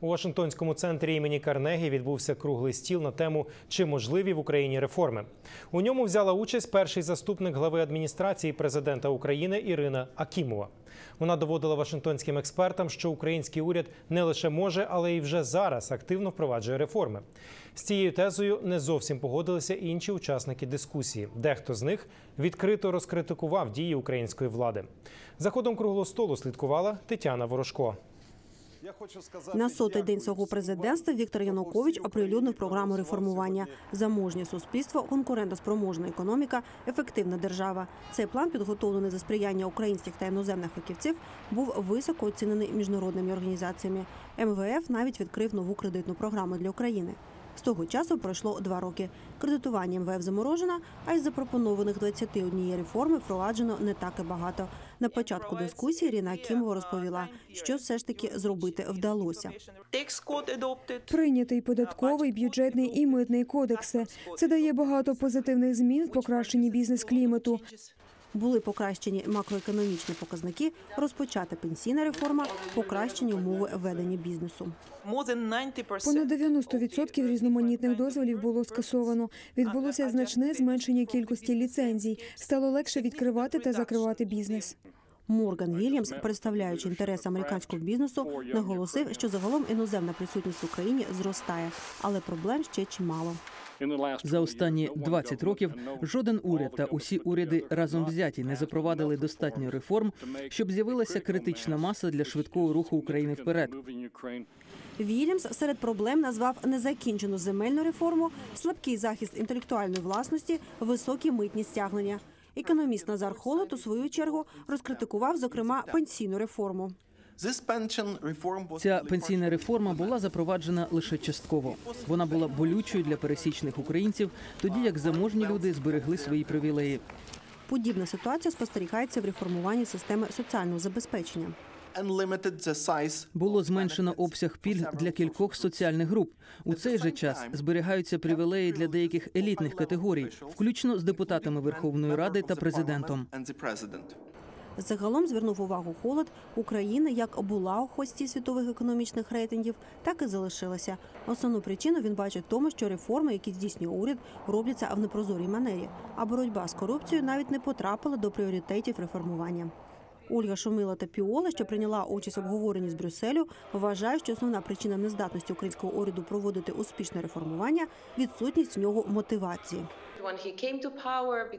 У Вашингтонському центрі імені Карнегі відбувся круглий стіл на тему чи можливі в Україні реформи. У ньому взяла участь перший заступник глави адміністрації президента України Ірина Акімова. Вона доводила Вашингтонським експертам, що український уряд не лише може, але й вже зараз активно впроваджує реформи. З цією тезою не зовсім погодилися інші учасники дискусії. Дехто з них відкрито розкритикував дії української влади. За ходом круглого столу слідкувала Тетяна Ворожко. На сотий день свого президентства Віктор Янукович оприлюднив програму реформування заможнє суспільство, конкурентоспроможна економіка, ефективна держава. Цей план, підготовлений за сприяння українських та іноземних фахівців, був високо оцінений міжнародними організаціями. МВФ навіть відкрив нову кредитну програму для України. З того часу пройшло два роки. Кредитування МВФ заморожено, а із запропонованих 21 реформи впроваджено не так і багато. На початку дискусії Ірина Акімова розповіла, що все ж таки зробити вдалося. Прийнятий податковий, бюджетний і митний кодекси. Це дає багато позитивних змін в покращенні бізнес-клімату. Були покращені макроекономічні показники, розпочата пенсійна реформа, покращені умови ведення бізнесу. Понад 90% різноманітних дозволів було скасовано. Відбулося значне зменшення кількості ліцензій. Стало легше відкривати та закривати бізнес. Морган Вільямс, представляючи інтереси американського бізнесу, наголосив, що загалом іноземна присутність в Україні зростає, але проблем ще чимало. За останні 20 років жоден уряд та усі уряди разом взяті не запровадили достатньо реформ, щоб з'явилася критична маса для швидкого руху України вперед. Вільямс серед проблем назвав незакінчену земельну реформу, слабкий захист інтелектуальної власності, високі митні стягнення. Економіст Назар Холод у свою чергу розкритикував, зокрема, пенсійну реформу. Ця пенсійна реформа була запроваджена лише частково. Вона була болючою для пересічних українців, тоді як заможні люди зберегли свої привілеї. Подібна ситуація спостерігається в реформуванні системи соціального забезпечення. Було зменшено обсяг пільг для кількох соціальних груп. У цей же час зберігаються привілеї для деяких елітних категорій, включно з депутатами Верховної Ради та президентом. Загалом звернув увагу холод Україна як була у хвості світових економічних рейтингів, так і залишилася. Основну причину він бачить в тому, що реформи, які здійснює уряд, робляться в непрозорій манері, а боротьба з корупцією навіть не потрапила до пріоритетів реформування. Ольга Шумила та Піола, що прийняла участь в обговоренні з Брюсселю, вважають, що основна причина нездатності українського уряду проводити успішне реформування відсутність в нього мотивації.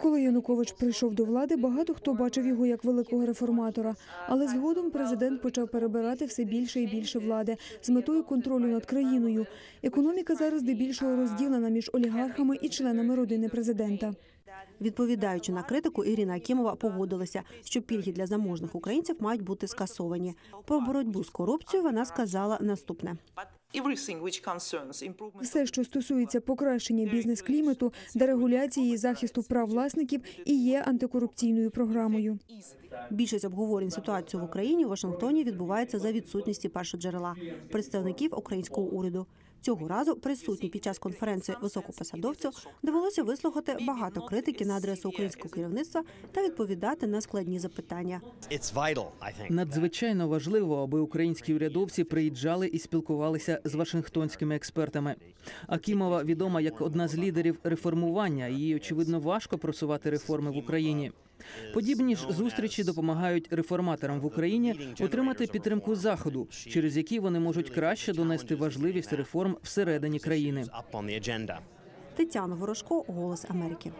Коли Янукович прийшов до влади, багато хто бачив його як великого реформатора. Але згодом президент почав перебирати все більше і більше влади з метою контролю над країною. Економіка зараз здебільшого розділена між олігархами і членами родини президента. Відповідаючи на критику, Ірина Акімова погодилася, що пільги для заможних українців мають бути скасовані. Про боротьбу з корупцією вона сказала наступне. Все, що стосується покращення бізнес-клімату, дерегуляції і захисту прав власників, і є антикорупційною програмою. Більшість обговорень ситуації в Україні у Вашингтоні відбувається за відсутності першоджерела представників українського уряду. Цього разу присутні під час конференції високопосадовцю довелося вислухати багато критики на адресу українського керівництва та відповідати на складні запитання. Надзвичайно важливо, аби українські урядовці приїжджали і спілкувалися з вашингтонськими експертами. Акімова відома як одна з лідерів реформування. Їй очевидно важко просувати реформи в Україні. Подібні ж зустрічі допомагають реформаторам в Україні отримати підтримку заходу, через які вони можуть краще донести важливість реформ всередині країни. Тетяна Ворожко, Голос Америки.